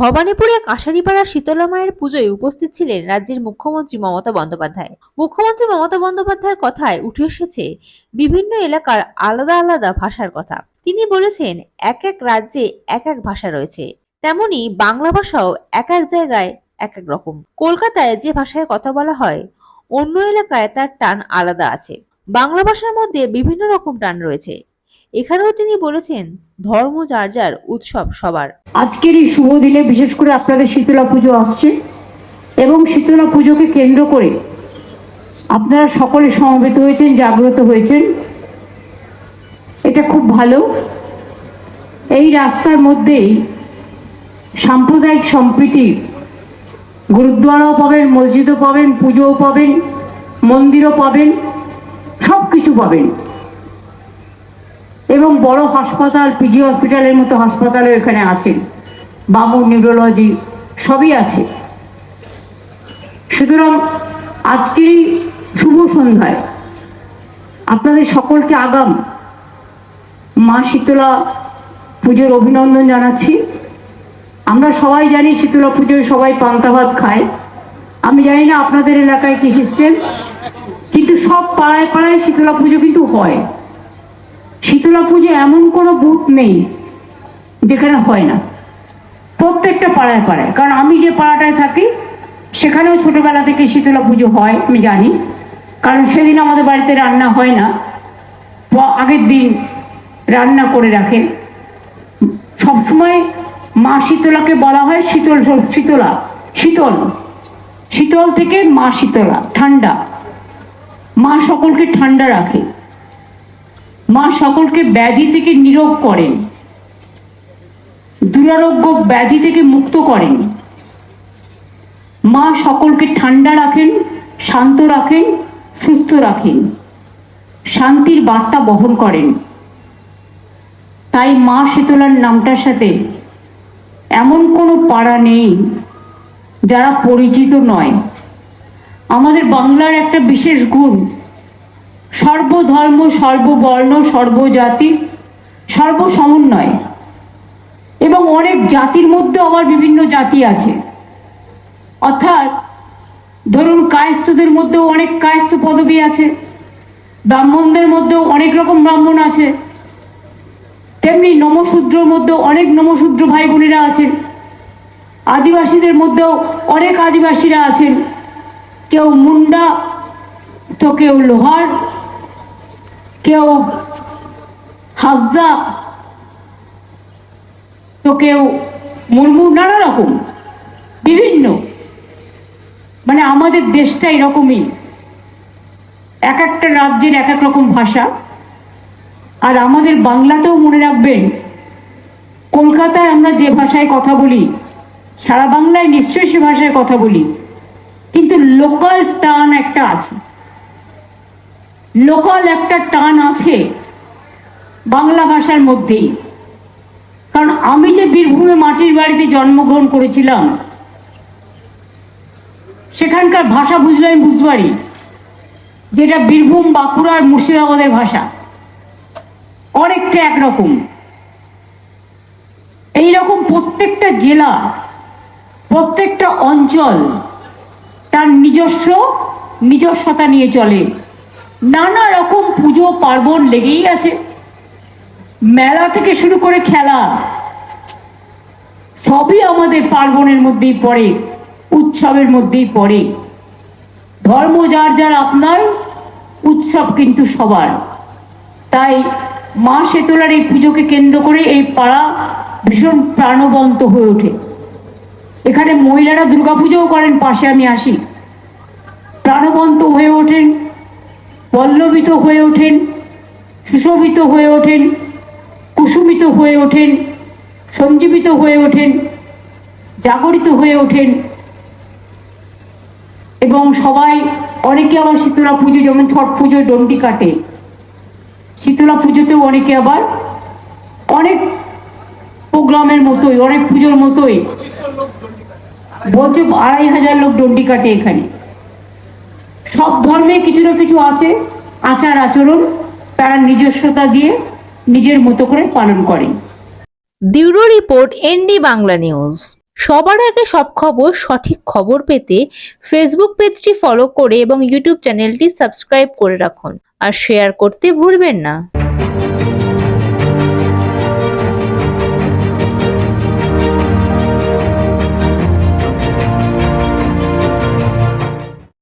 ভবানীপুরে কাশারিপাড়া শীতলা মায়ের পুজোয় উপস্থিত ছিলেন রাজ্যের মুখ্যমন্ত্রী মমতা বন্দ্যোপাধ্যায়। মুখ্যমন্ত্রী মমতা বন্দ্যোপাধ্যায়ের কথায় উঠে এসেছে বিভিন্ন এলাকার আলাদা আলাদা ভাষার কথা। তিনি বলেছেন, এক এক রাজ্যে এক এক ভাষা রয়েছে। তেমনি বাংলা ভাষাও এক এক জায়গায় এক এক রকম। কলকাতায় যে ভাষায় কথা বলা হয়, অন্য এলাকায় তার টান আলাদা আছে। বাংলা ভাষার মধ্যে বিভিন্ন রকম টান রয়েছে। এখানেও তিনি বলেছেন, ধর্ম যার যার উৎসব সবার। আজকের এই শুভ দিনে বিশেষ করে আপনাদের শীতলা পুজো আসছে এবং শীতলা পুজোকে কেন্দ্র করে আপনারা সকলে সমবেত হয়েছেন, জাগ্রত হয়েছেন। এটা খুব ভালো। এই রাস্তার মধ্যেই সাম্প্রদায়িক সম্প্রীতি, গুরুদ্বারাও পাবেন, মসজিদও পাবেন, পুজোও পাবেন, মন্দিরও পাবেন সব কিছু পাবেন। এবং বড় হাসপাতাল পিজি হসপিটালের মতো হাসপাতালও এখানে আছে। বামুর নিউরোলজি সবই আছে। সুতরাং আজকের এই শুভ সন্ধ্যায় আপনাদের সকলকে আগাম মা শীতলা পুজোর অভিনন্দন জানাচ্ছি। আমরা সবাই জানি শীতলা পুজোয় সবাই পান্তা ভাত খায়। আমি জানি না আপনাদের এলাকায় কি সিস্টেম কিন্তু সব পাড়ায় পাড়ায় শীতলা পুজো কিন্তু হয়। শীতলা পুজো এমন কোনো বুথ নেই যেখানে হয় না। প্রত্যেকটা পাড়ায় পাড়ায়। কারণ আমি যে পাড়াটায় থাকি, সেখানেও ছোটবেলা থেকে শীতলা পুজো হয়, আমি জানি। কারণ সেদিন আমাদের বাড়িতে রান্না হয় না। আগের দিন রান্না করে রাখে। সবসময় মা শীতলাকে বলা হয় শীতল শীতলা, শীতল। শীতল থেকে মা শীতলা, ঠান্ডা। মা সকলকে ঠান্ডা রাখে। মা সকলকে ব্যাধি থেকে নিরোগ করেন। দুরারোগ্য ব্যাধি থেকে মুক্ত করেন। মা সকলকে ঠান্ডা রাখেন, শান্ত রাখেন, সুস্থ রাখেন। শান্তির বার্তা বহন করেন। তাই মা শীতলার নামটার সাথে এমন কোনো পাড়া নেই যারা পরিচিত নয়। আমাদের বাংলার একটা বিশেষ গুণ সর্বধর্ম, সর্ববর্ণ, সর্বজাতি, সর্বসমন্বয়। এবং অনেক জাতির মধ্যে আবার বিভিন্ন জাতি আছে। অর্থাৎ ধরুন কায়স্থদের মধ্যেও অনেক কায়স্থ পদবী আছে। ব্রাহ্মণদের মধ্যেও অনেক রকম ব্রাহ্মণ আছে। তেমনি নমশূদ্রর মধ্যেও অনেক নমশূদ্র ভাই বোনেরা আছেন আদিবাসীদের মধ্যেও অনেক আদিবাসীরা আছেন। কেউ মুন্ডা, তো কেউ লোহার কেউ হাজা তো কেউ মুরমু, নানা রকম, বিভিন্ন। মানে আমাদের দেশটা এরকমই। এক একটা রাজ্যের এক এক রকম ভাষা। আর আমাদের বাংলাতেও মনে রাখবেন, কলকাতায় আমরা যে ভাষায় কথা বলি, সারা বাংলায় নিশ্চয়ই সে ভাষায় কথা বলি, কিন্তু লোকাল টান একটা আছে। লোকাল একটা টান আছে বাংলা ভাষার মধ্যেই। কারণ আমি যে বীরভূমে মাটির বাড়িতে জন্মগ্রহণ করেছিলাম, সেখানকার ভাষা বুঝলে আমি যেটা বীরভূম, বাঁকুড়া আর মুর্শিদাবাদের ভাষা। অনেকটা একরকম। এইরকম প্রত্যেকটা জেলা, প্রত্যেকটা অঞ্চল তার নিজস্ব নিজস্বতা নিয়ে চলে। নানা রকম পুজো পার্বণ লেগেই আছে। মেলা থেকে শুরু করে খেলা, সবই আমাদের পার্বণের মধ্যেই পড়ে, উৎসবের মধ্যেই পড়ে। ধর্ম যার যার আপনার, উৎসব কিন্তু সবার। তাই মা শেতলার এই পুজোকে কেন্দ্র করে এই পাড়া ভীষণ প্রাণবন্ত হয়ে ওঠে। এখানে মহিলারা দুর্গাপুজোও করেন, পাশে আমি আসি। প্রাণবন্ত হয়ে ওঠেন। পল্লবিত হয়ে ওঠেন, সুশোভিত হয়ে ওঠেন, কুসুমিত হয়ে ওঠেন, সঞ্জীবিত হয়ে ওঠেন, জাগরিত হয়ে ওঠেন এবং সবাই অনেকে আবার শীতলা পুজো, যেমন ছট পুজো, ডন্ডি কাটে। শীতলা পুজোতেও অনেকে আবার অনেক প্রোগ্রামের মতোই, অনেক পুজোর মতোই। বলছে আড়াই হাজার লোক ডন্ডি কাটে এখানে। সব ধর্মে কিছু না কিছু আছে, আচার আচরণ, তারা নিজস্বতা দিয়ে নিজের মতো করে পালন করে। Bureau report ND Bangla news. সবার আগে সব খবর, সঠিক খবর পেতে ফেসবুক পেজটি ফলো করে এবং ইউটিউব চ্যানেলটি সাবস্ক্রাইব করে রাখুন। আর শেয়ার করতে ভুলবেন না।